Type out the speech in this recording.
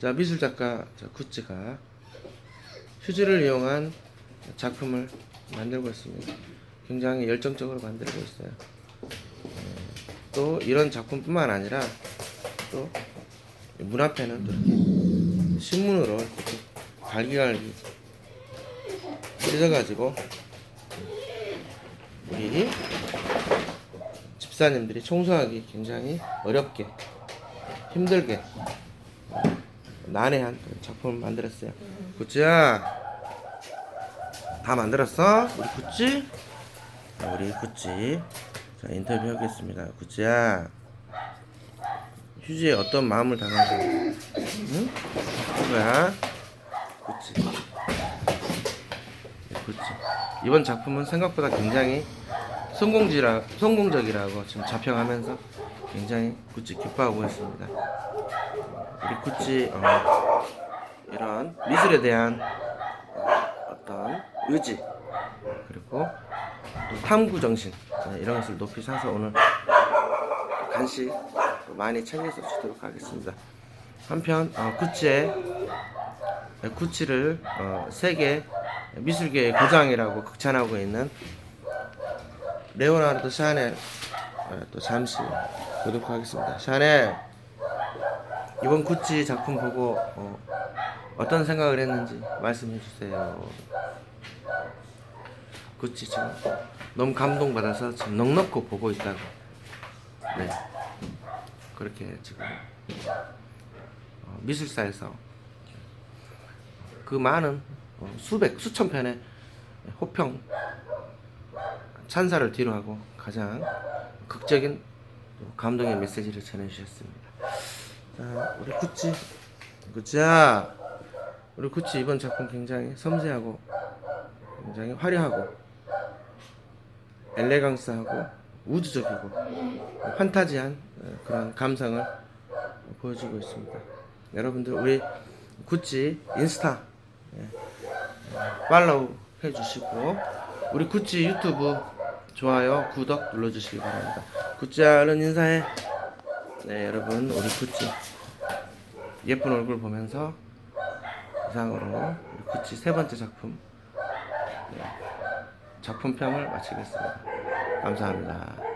자 미술 작가 자, 구찌가 휴지를 이용한 작품을 만들고 있습니다. 굉장히 열정적으로 만들고 있어요. 어, 또 이런 작품뿐만 아니라 또 문 앞에는 또 이렇게 신문으로 이렇게 갈기갈기 찢어가지고 우리 집사님들이 청소하기 굉장히 어렵게 힘들게 난해한 작품을 만들었어요. 구찌야 다 만들었어? 우리 구찌? 자, 우리 구찌 자 인터뷰 하겠습니다. 구찌야 휴지에 어떤 마음을 담아서 응? 뭐야? 구찌 네, 구찌 이번 작품은 생각보다 굉장히 성공지라 성공적이라고 지금 자평하면서 굉장히 구찌 기뻐하고 있습니다. 우리 구찌 어, 이런 미술에 대한 어, 어떤 의지 그리고 또 탐구 정신 네, 이런 것을 높이 사서 오늘 간식 많이 챙겨서 주도록 하겠습니다. 한편 어, 구찌의 구찌를 어, 세계 미술계의 고장이라고 극찬하고 있는 레오나르도 샤넬 어, 또 잠시 보도록 하겠습니다. 샤넬 이번 구찌 작품 보고 어, 어떤 생각을 했는지 말씀해 주세요. 구찌 지금 너무 감동받아서 지금 넉넉히 보고 있다고. 네. 그렇게 지금 어, 미술사에서 그 많은 어, 수백 수천 편의 호평 찬사를 뒤로하고 가장 극적인 또 감동의 메시지를 전해주셨습니다. 자, 우리 구찌, 구찌야, 우리 구찌 이번 작품 굉장히 섬세하고 굉장히 화려하고 엘레강스하고 우주적이고 판타지한 어, 그런 감성을 보여주고 있습니다. 여러분들 우리 구찌 인스타 예, 팔로우 해주시고 우리 구찌 유튜브 좋아요 구독 눌러주시기 바랍니다. 구찌야 얼른 인사해. 네 여러분 우리 구찌 예쁜 얼굴 보면서 이상으로 우리 구찌 세 번째 작품 네, 작품평을 마치겠습니다. 감사합니다.